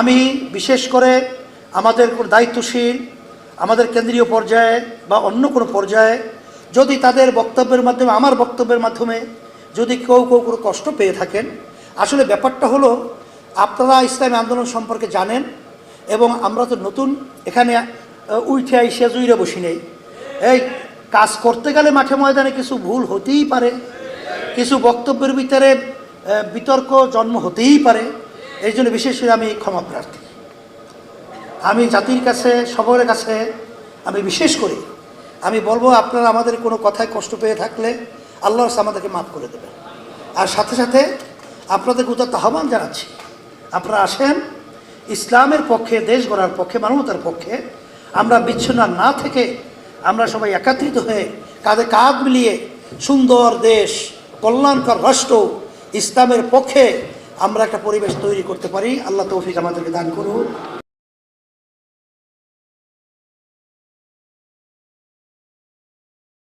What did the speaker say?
আমি বিশেষ করে আমাদের কোনো দায়িত্বশীল, আমাদের কেন্দ্রীয় পর্যায়ে বা অন্য কোনো পর্যায়ে যদি তাদের বক্তব্যের মাধ্যমে, আমার বক্তব্যের মাধ্যমে যদি কেউ কেউ কোনো কষ্ট পেয়ে থাকেন, আসলে ব্যাপারটা হলো, আপনারা ইসলামী আন্দোলন সম্পর্কে জানেন এবং আমরা তো নতুন, এখানে উঠে আইসে জুইরে বসি নেই। এই কাজ করতে গেলে মাঠে ময়দানে কিছু ভুল হতেই পারে, কিছু বক্তব্যের ভিতরে বিতর্ক জন্ম হতেই পারে। এই জন্য বিশেষ করে আমি ক্ষমা প্রার্থী। আমি জাতির কাছে, সবার কাছে আমি বিশেষ করি আমি বলব, আপনারা আমাদের কোনো কথায় কষ্ট পেয়ে থাকলে আল্লাহ আমাদেরকে মাফ করে দেবেন। আর সাথে সাথে আপনাদের উদাত্ত আহ্বান জানাচ্ছি, আপনারা আসেন, ইসলামের পক্ষে, দেশ গড়ার পক্ষে, মানবতার পক্ষে আমরা বিচ্ছিন্ন না থেকে আমরা সবাই একাত্রিত হয়ে কাঁধে কাঁধ মিলিয়ে সুন্দর দেশ, কল্যাণকর রাষ্ট্র ইসলামের পক্ষে আমরা একটা পরিবেশ তৈরি করতে পারি। আল্লাহ তৌফিক আমাদেরকে দান করুন